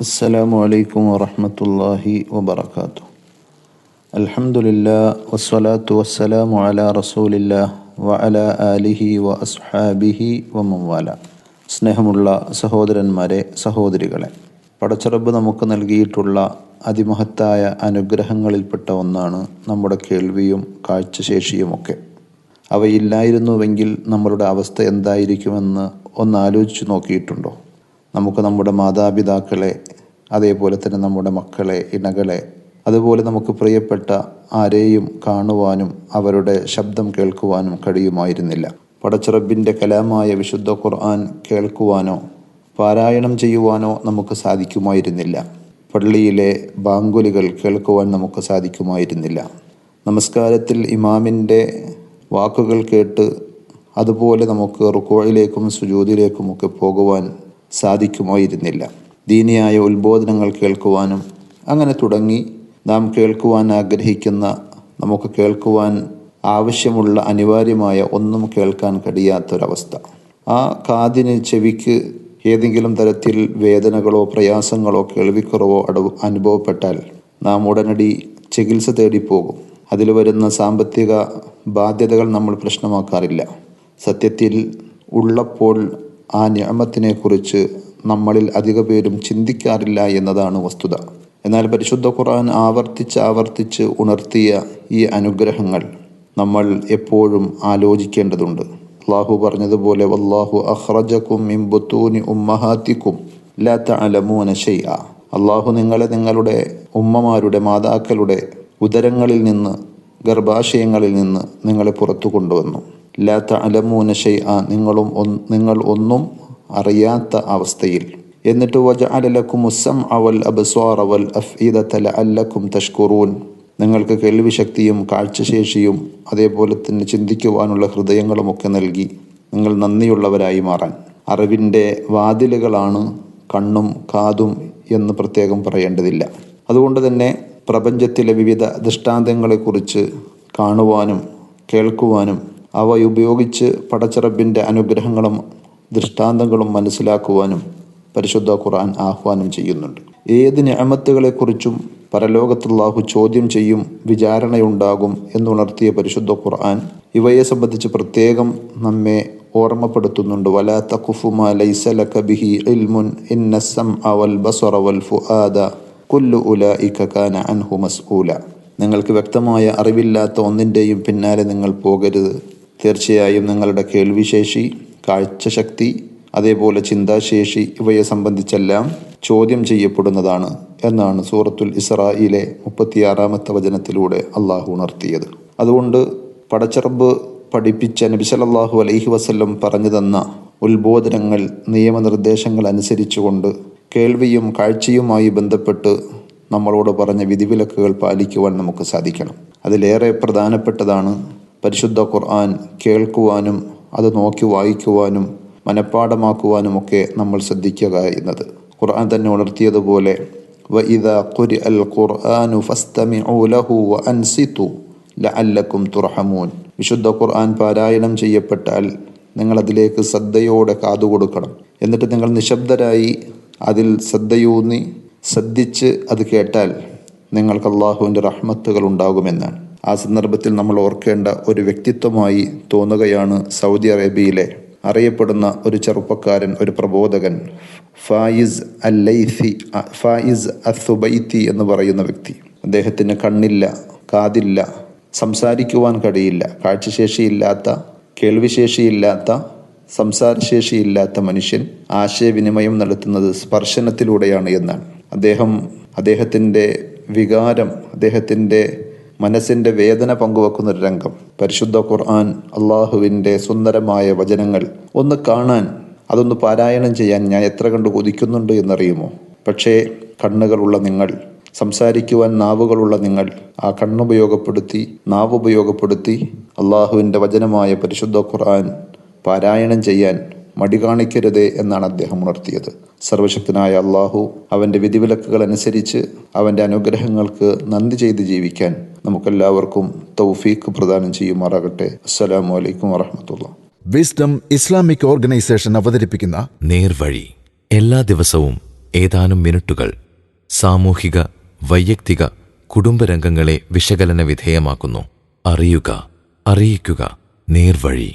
അസ്സലാമു അലൈക്കും വറഹമത്തല്ലാഹി വബർക്കാത്തു അൽഹംദുലില്ലാ വസ്സലാത്തു വസ്സലാമു അലാ റസൂലില്ലാ വ അല ആലിഹി വ അസ്ഹാബിഹി വ സ്നേഹമുള്ള സഹോദരന്മാരെ സഹോദരികളെ പടച്ചറബ് നമുക്ക് നൽകിയിട്ടുള്ള അതിമഹത്തായ അനുഗ്രഹങ്ങളിൽപ്പെട്ട ഒന്നാണ് നമ്മുടെ കേൾവിയും കാഴ്ചശേഷിയുമൊക്കെ. അവയില്ലായിരുന്നുവെങ്കിൽ നമ്മളുടെ അവസ്ഥ എന്തായിരിക്കുമെന്ന് ഒന്ന് ആലോചിച്ചു നോക്കിയിട്ടുണ്ടോ? നമുക്ക് നമ്മുടെ മാതാപിതാക്കളെ അതേപോലെ തന്നെ നമ്മുടെ മക്കളെ ഇണകളെ അതുപോലെ നമുക്ക് പ്രിയപ്പെട്ട ആരെയും കാണുവാനും അവരുടെ ശബ്ദം കേൾക്കുവാനും കഴിയുമായിരുന്നില്ല. പടച്ചിറബിന്റെ കലാമായ വിശുദ്ധ ഖുർആൻ കേൾക്കുവാനോ പാരായണം ചെയ്യുവാനോ നമുക്ക് സാധിക്കുമായിരുന്നില്ല. പള്ളിയിലെ ബാങ്കുലികൾ കേൾക്കുവാൻ നമുക്ക് സാധിക്കുമായിരുന്നില്ല. നമസ്കാരത്തിൽ ഇമാമിന്റെ വാക്കുകൾ കേട്ട് അതുപോലെ നമുക്ക് റുക്കോയിലേക്കും സുജൂതിലേക്കുമൊക്കെ പോകുവാൻ സാധിക്കുമായിരുന്നില്ല. ദീനിയായ ഉത്ബോധനങ്ങൾ കേൾക്കുവാനും അങ്ങനെ തുടങ്ങി നാം കേൾക്കുവാൻ ആഗ്രഹിക്കുന്ന നമുക്ക് കേൾക്കുവാൻ ആവശ്യമുള്ള അനിവാര്യമായ ഒന്നും കേൾക്കാൻ കഴിയാത്തൊരവസ്ഥ. ആ കാതിന് ചെവിക്ക് ഏതെങ്കിലും തരത്തിൽ വേദനകളോ പ്രയാസങ്ങളോ കേൾവിക്കുറവോ അടവ് അനുഭവപ്പെട്ടാൽ നാം ഉടനടി ചികിത്സ തേടിപ്പോകും. അതിൽ വരുന്ന സാമ്പത്തിക ബാധ്യതകൾ നമ്മൾ പ്രശ്നമാക്കാറില്ല. സത്യത്തിൽ ഉള്ളപ്പോൾ ആ ഞാമത്തിനെ കുറിച്ച് നമ്മളിൽ അധിക പേരും ചിന്തിക്കാറില്ല എന്നതാണ് വസ്തുത. എന്നാൽ പരിശുദ്ധ ഖുർആൻ ആവർത്തിച്ച് ആവർത്തിച്ച് ഉണർത്തിയ ഈ അനുഗ്രഹങ്ങൾ നമ്മൾ എപ്പോഴും ആലോചിക്കേണ്ടതുണ്ട്. അള്ളാഹു പറഞ്ഞതുപോലെ വല്ലാഹു അഹ്റജക്കും മിംബുത്തൂനി ഉമ്മഹാത്തിക്കും ലാ തഅലമൂന ഷൈഅ അള്ളാഹു നിങ്ങളെ നിങ്ങളുടെ ഉമ്മമാരുടെ മാതാക്കളുടെ ഉദരങ്ങളിൽ നിന്ന് ഗർഭാശയങ്ങളിൽ നിന്ന് നിങ്ങളെ പുറത്തു കൊണ്ടുവന്നു. ലാ അലമൂനശൈ ആ നിങ്ങളും നിങ്ങൾ ഒന്നും അറിയാത്ത അവസ്ഥയിൽ. എന്നിട്ട് വജ അലലക്കും ഉസ്സം അവൽ അബ്സ്വാർ അവൽ അഫ് വൽ തല അല്ലക്കും തഷ്കുറൂൻ. നിങ്ങൾക്ക് കേൾവിശക്തിയും കാഴ്ചശേഷിയും അതേപോലെ തന്നെ ചിന്തിക്കുവാനുള്ള ഹൃദയങ്ങളുമൊക്കെ നൽകി നിങ്ങൾ നന്ദിയുള്ളവരായി മാറാൻ. അറിവിന്റെ വാതിലുകളാണ് കണ്ണും കാതും എന്ന് പ്രത്യേകം പറയേണ്ടതില്ല. അതുകൊണ്ട് തന്നെ പ്രപഞ്ചത്തിലെ വിവിധ ദൃഷ്ടാന്തങ്ങളെക്കുറിച്ച് കാണുവാനും കേൾക്കുവാനും അവ ഉപയോഗിച്ച് പടച്ചിറപ്പിന്റെ അനുഗ്രഹങ്ങളും ദൃഷ്ടാന്തങ്ങളും മനസ്സിലാക്കുവാനും പരിശുദ്ധ ഖുർആൻ ആഹ്വാനം ചെയ്യുന്നുണ്ട്. ഏത് ഞാമത്തുകളെക്കുറിച്ചും പരലോകത്തുള്ളാഹു ചോദ്യം ചെയ്യും വിചാരണയുണ്ടാകും എന്നുണർത്തിയ പരിശുദ്ധ ഖുർആൻ ഇവയെ സംബന്ധിച്ച് പ്രത്യേകം നമ്മെ ഓർമ്മപ്പെടുത്തുന്നുണ്ട്. വലാ ലൈസ ലക ബിഹി ഇൽമുൻ ഇന്നസം അവൽ വൽ ബസറ വൽ ഫുആദ. കുല്ലു ഉലൈക കാന അൻഹു മസ്ഊല. നിങ്ങൾക്ക് വ്യക്തമായ അറിവില്ലാത്ത ഒന്നിന്റെയും പിന്നാലെ നിങ്ങൾ പോകരുത്. തീർച്ചയായും നിങ്ങളുടെ കേൾവിശേഷി കാഴ്ചശക്തി അതേപോലെ ചിന്താശേഷി ഇവയെ സംബന്ധിച്ചെല്ലാം ചോദ്യം ചെയ്യപ്പെടുന്നതാണ് എന്നാണ് സൂറത്തുൽ ഇസ്രായിലെ മുപ്പത്തിയാറാമത്തെ വചനത്തിലൂടെ അള്ളാഹു ഉണർത്തിയത്. അതുകൊണ്ട് പടച്ചറബ് പഠിപ്പിച്ച നബി സല്ലല്ലാഹു അലൈഹി വസല്ലം പറഞ്ഞു തന്ന ഉത്ബോധനങ്ങൾ നിയമനിർദ്ദേശങ്ങൾ അനുസരിച്ചുകൊണ്ട് കേൾവിയും കാഴ്ചയുമായി ബന്ധപ്പെട്ട് നമ്മളോട് പറഞ്ഞ വിധിവിലക്കുകൾ പാലിക്കുവാൻ നമുക്ക് സാധിക്കണം അതിലേറെ പ്രധാനപ്പെട്ടതാണ് പരിശുദ്ധ ഖുർആൻ കേൾക്കുവാനും അത് നോക്കി വായിക്കുവാനും മനഃപ്പാടമാക്കുവാനുമൊക്കെ നമ്മൾ ശ്രദ്ധിക്കുക എന്നത് ഖുർആൻ തന്നെ ഉണർത്തിയതുപോലെ وَإِذَا قُرِئَ الْقُرْآنُ فَاسْتَمِعُوا لَهُ وَأَنْصِتُوا لَعَلَّكُمْ تُرْحَمُونَ വിശുദ്ധ ഖുർആൻ പാരായണം ചെയ്യപ്പെട്ടാൽ നിങ്ങൾ അതിലേക്ക് ശ്രദ്ധയോടെ കാതുകൊടുക്കണം എന്നിട്ട് നിങ്ങൾ നിശബ്ദരായി അതിൽ ശ്രദ്ധയൂന്നി ശ്രദ്ധിച്ച് അത് കേട്ടാൽ നിങ്ങൾക്ക് അള്ളാഹുവിന്റെ റഹ്മത്തുകൾ ഉണ്ടാകുമെന്നാണ്. ആ സന്ദർഭത്തിൽ നമ്മൾ ഓർക്കേണ്ട ഒരു വ്യക്തിത്വമായി തോന്നുകയാണ് സൗദി അറേബ്യയിലെ അറിയപ്പെടുന്ന ഒരു ചെറുപ്പക്കാരൻ ഒരു പ്രബോധകൻ ഫായിസ് അൽ ലൈഫി ഫായിസ് അസുബൈത്തി എന്ന് പറയുന്ന വ്യക്തി. അദ്ദേഹത്തിന് കണ്ണില്ല കാതില്ല സംസാരിക്കുവാൻ കഴിയില്ല കാഴ്ചശേഷിയില്ലാത്ത കേൾവിശേഷിയില്ലാത്ത സംസാരശേഷിയില്ലാത്ത മനുഷ്യൻ ആശയവിനിമയം നടത്തുന്നത് സ്പർശനത്തിലൂടെയാണ് എന്നാണ്. അദ്ദേഹം അദ്ദേഹത്തിന്റെ വികാരം അദ്ദേഹത്തിന്റെ മനസ്സിന്റെ വേദന പങ്കുവെക്കുന്ന ഒരു രംഗം. പരിശുദ്ധ ഖുർആൻ അള്ളാഹുവിന്റെ സുന്ദരമായ വചനങ്ങൾ. ഒന്ന് കാണാൻ അതൊന്ന് പാരായണം ചെയ്യാൻ ഞാൻ എത്ര കണ്ട് കൊതിക്കുന്നുണ്ട് എന്നറിയുമോ? പക്ഷേ കണ്ണുകളുള്ള നിങ്ങൾ സംസാരിക്കുവാൻ നാവുകളുള്ള നിങ്ങൾ ആ കണ്ണുപയോഗപ്പെടുത്തി നാവ് ഉപയോഗപ്പെടുത്തി അള്ളാഹുവിന്റെ വചനമായ പരിശുദ്ധ ഖുർആൻ പാരായണം ചെയ്യാൻ മടി കാണിക്കരുതേ എന്നാണ് അദ്ദേഹം ഉണർത്തിയത്. സർവശക്തനായ അള്ളാഹു അവന്റെ വിധിവിലക്കുകൾ അനുസരിച്ച് അവന്റെ അനുഗ്രഹങ്ങൾക്ക് നന്ദി ചെയ്ത് ജീവിക്കാൻ നമുക്കെല്ലാവർക്കും തൗഫീഖ് പ്രദാനം ചെയ്യുമാറാകട്ടെ. അസ്സലാമു അലൈക്കും വറഹമത്തുള്ള. വിസ്ഡം ഇസ്ലാമിക് ഓർഗനൈസേഷൻ അവതരിപ്പിക്കുന്ന നേർവഴി. എല്ലാ ദിവസവും ഏതാനും മിനിറ്റുകൾ സാമൂഹിക വൈയക്തിക കുടുംബരംഗങ്ങളെ വിശകലന വിധേയമാക്കുന്നു. അറിയുക അറിയിക്കുക. നേർവഴി.